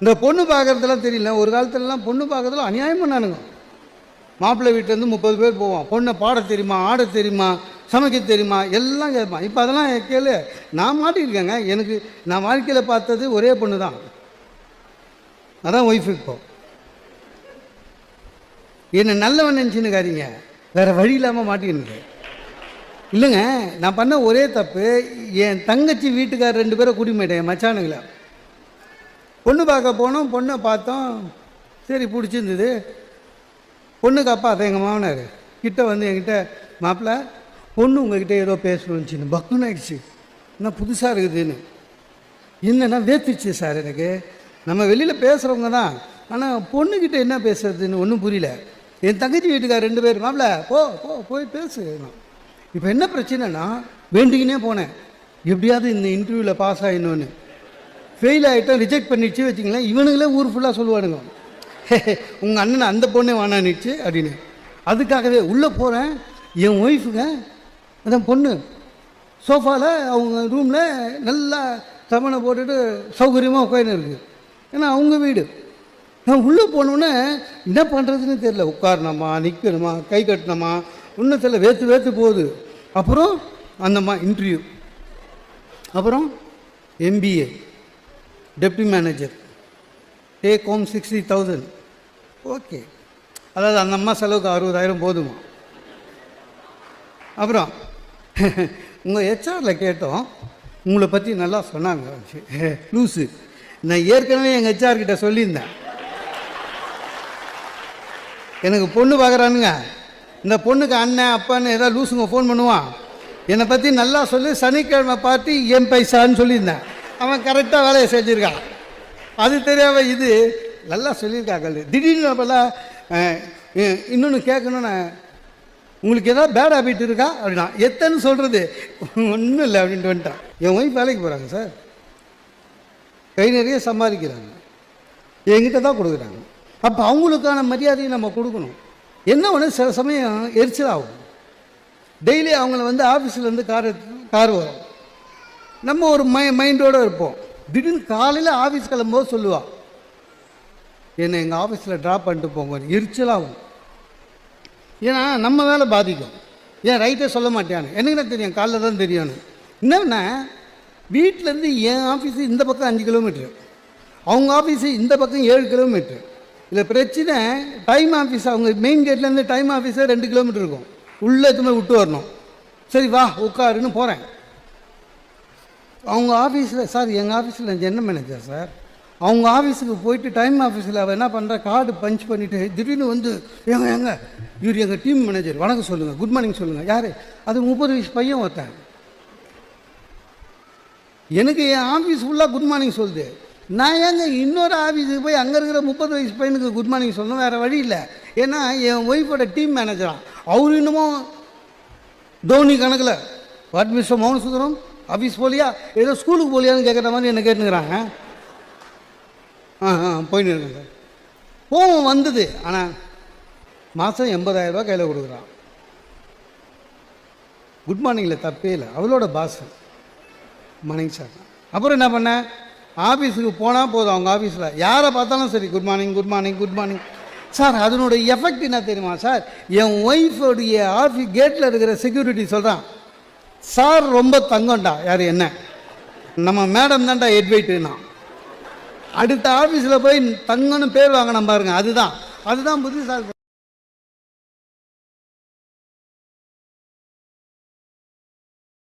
இந்த பொண்ணு பார்க்குறதுலாம் தெரியல. ஒரு காலத்துலலாம் பொண்ணு பார்க்கறதுல அநியாயம் பண்ணானுங்க. மாப்பிள்ளை வீட்டிலேருந்து முப்பது பேர் போவோம் பொண்ணை பாட தெரியுமா ஆட தெரியுமா சமைக்க தெரியுமா எல்லாம் கேட்பான் இப்போ அதெல்லாம் கேளு. நான் மாட்டியிருக்கேங்க. எனக்கு நான் வாழ்க்கையில் பார்த்தது ஒரே பொண்ணு தான் அதான் ஒய்ஃப் இப்போ. என்னை நல்லவன் நினச்சின்னுக்காதீங்க. வேறு வழி இல்லாமல் மாட்டிக்கிட்டு இல்லைங்க நான் பண்ண ஒரே தப்பு என் தங்கச்சி வீட்டுக்கார் ரெண்டு பேரை கூட்டி போயிட்டேன் மச்சானுங்களை. பொண்ணு பார்க்க போனோம் பொண்ணை பார்த்தோம். சரி பிடிச்சிருந்தது. பொண்ணுக்கு அப்பா அதை எங்கள் மாமனார். கிட்ட வந்து என்கிட்ட மாப்பிள்ள பொண்ணு உங்ககிட்ட ஏதோ பேசணும்னு பக்குன்னு ஆயிடுச்சு. என்ன புதுசாக இருக்குதுன்னு. என்னென்னா வேத்துச்சு சார் எனக்கு. நம்ம வெளியில் பேசுகிறவங்க தான். ஆனால் பொண்ணுக்கிட்ட என்ன பேசுறதுன்னு ஒன்றும் புரியல. என் தங்கச்சி வீட்டுக்கார் ரெண்டு பேர் மாப்பிள்ள போ போ போய் பேசு. இப்போ என்ன பிரச்சனைனா வேண்டிக்கினே போனேன். எப்படியாவது இந்த இன்டர்வியூவில் பாஸ் ஆகினோன்னு ஃபெயில் ஆகிட்டோம் ரிஜெக்ட் பண்ணிடுச்சு வச்சிங்களேன் இவனுங்களே ஊர் ஃபுல்லாக சொல்லுவானுங்க. உங்கள் அண்ணன் அந்த பொண்ணே வானானிச்சு அப்படின்னு. அதுக்காகவே உள்ளே போகிறேன் என் ஒய்ஃபுங்க அதான் பொண்ணு. சோஃபாவில் அவங்க ரூமில் நல்லா தமனை போட்டுட்டு சௌகரியமாக உட்காந்து இருக்குது ஏன்னா அவங்க வீடு. நான் உள்ளே போனோன்னே என்ன பண்ணுறதுன்னு தெரியல. உட்காரணுமா நிற்கணுமா கை கட்டணுமா இன்னும் தெரியல வேத்து வேத்து போகுது. அப்புறம் அந்தம்மா இன்டர்வியூ அப்புறம் MBA deputy manager take home sixty thousand okay அதாவது அந்த அம்மா செலவுக்கு அறுபதாயிரம் போதுமா? அப்புறம் உங்கள் ஹெச்ஆரில் கேட்டோம். உங்களை பற்றி நல்லா சொன்னாங்க. லூஸு நான் ஏற்கனவே எங்கள் ஹெச்ஆர் கிட்ட சொல்லியிருந்தேன். எனக்கு பொண்ணு பார்க்குறானுங்க இந்த பொண்ணுக்கு அண்ணன் அப்பான்னு ஏதாவது லூஸுங்க ஃபோன் பண்ணுவான். என்னை பற்றி நல்லா சொல்லி சனிக்கிழமை பார்த்து என் பைசான்னு சொல்லியிருந்தேன். அவன் கரெக்டாக வேலையை செஞ்சுருக்கான். அது தெரியாம இது நல்லா சொல்லியிருக்காங்க திடீர்னு அப்போல்லாம் இன்னொன்று கேட்கணுன்னு உங்களுக்கு ஏதாவது பேட் ஹேபிட் இருக்கா? அப்படின்னா எத்தனை சொல்கிறது ஒன்றும் இல்லை அப்படின்ட்டு வந்துட்டான். என் ஒய்ஃப் வேலைக்கு போகிறாங்க சார் கை நிறைய சம்பாதிக்கிறாங்க. என்கிட்ட தான் கொடுக்குறாங்க. அப்போ அவங்களுக்கான மரியாதையை நம்ம கொடுக்கணும். என்ன ஒன்று சில சமயம் எரிச்சல் ஆகும். டெய்லி அவங்கள வந்து ஆஃபீஸ்லேருந்து கார் கார் வரும். நம்ம ஒரு மை மைண்டோடு இருப்போம். திடீர்னு காலையில் ஆஃபீஸ் கிளம்பும்போது சொல்லுவாள் என்னை எங்கள் ஆஃபீஸில் ட்ராப் பண்ணிட்டு போங்க எரிச்சலாகும் ஏன்னா நம்ம வேலை பாதிக்கும். ஏன் ரைட்டே சொல்ல மாட்டேன் எனக்குன்னா தெரியும்? காலைல தான் தெரியும்னு. என்னென்னா வீட்டிலேருந்து என் ஆஃபீஸு இந்த பக்கம் அஞ்சு கிலோமீட்ரு அவங்க ஆஃபீஸு இந்த பக்கம் ஏழு கிலோமீட்ரு இல்லை பிரச்சனை டைம் ஆஃபீஸ் அவங்க மெயின் கேட்லேருந்து டைம் ஆஃபீஸே ரெண்டு கிலோமீட்டர் இருக்கும். உள்ளே எதுவுமே விட்டு வரணும். சரி வா உட்காருன்னு போகிறேன் அவங்க ஆஃபீஸில் சார் எங்கள் ஆஃபீஸில் ஜென்ரல் மேனேஜர் சார் அவங்க ஆஃபீஸுக்கு போயிட்டு டைம் ஆஃபீஸில் அவள் என்ன பண்ணுறா கார்டு பஞ்ச் பண்ணிவிட்டு திடீர்னு வந்து ஏங்க ஏங்க இவர் எங்கள் டீம் மேனேஜர் வணக்கம் சொல்லுங்கள் குட் மார்னிங் சொல்லுங்கள் யார்? அது முப்பது வயசு பையன் ஒருத்தன். எனக்கு என் ஆஃபீஸ் ஃபுல்லாக குட் மார்னிங் சொல்லுது. நான் ஏங்க இன்னொரு ஆஃபீஸுக்கு போய் அங்கே இருக்கிற முப்பது வயசு பையனுக்கு குட் மார்னிங் சொல்லணும் வேறு வழி இல்லை. ஏன்னா என் ஒய்ஃபோட டீம் மேனேஜரா அவர் இன்னமும் தோனி கணக்கில். வாட் மிஸ்டர் மௌன சுந்தரம் ஆஃபீஸ் போலியா? ஏதோ ஸ்கூலுக்கு போலியான்னு கேட்குற மாதிரி என்ன கேட்டுக்கிறாங்க ஆ ஆ போயின்னு இருக்கேன் சார். கோவம் வந்தது ஆனால் மாதம் எண்பதாயிரரூபா கையில் கொடுக்குறான். குட் மார்னிங்கில் தப்பே இல்லை. அவளோட பாஸ் மார்னிங் சார் அப்புறம் என்ன பண்ணேன் ஆஃபீஸுக்கு போனால் போதும் அவங்க ஆஃபீஸில் யாரை பார்த்தாலும் சரி good morning good morning good morning sir அதனுடைய எஃபெக்ட் என்ன தெரியுமா சார் என் ஒய்ஃபோடைய ஆஃபீஸ் கேட்டில் இருக்கிற செக்யூரிட்டி சொல்கிறான் சார் ரொம்ப தங்கம்டா. யார் என்ன? நம்ம மேடம் தான்டா ஹெட் அடுத்த ஆஃபீஸில் போய் தங்கன்னு பேர் வாங்கின பாருங்க அதுதான். அதுதான் புத்திசாலி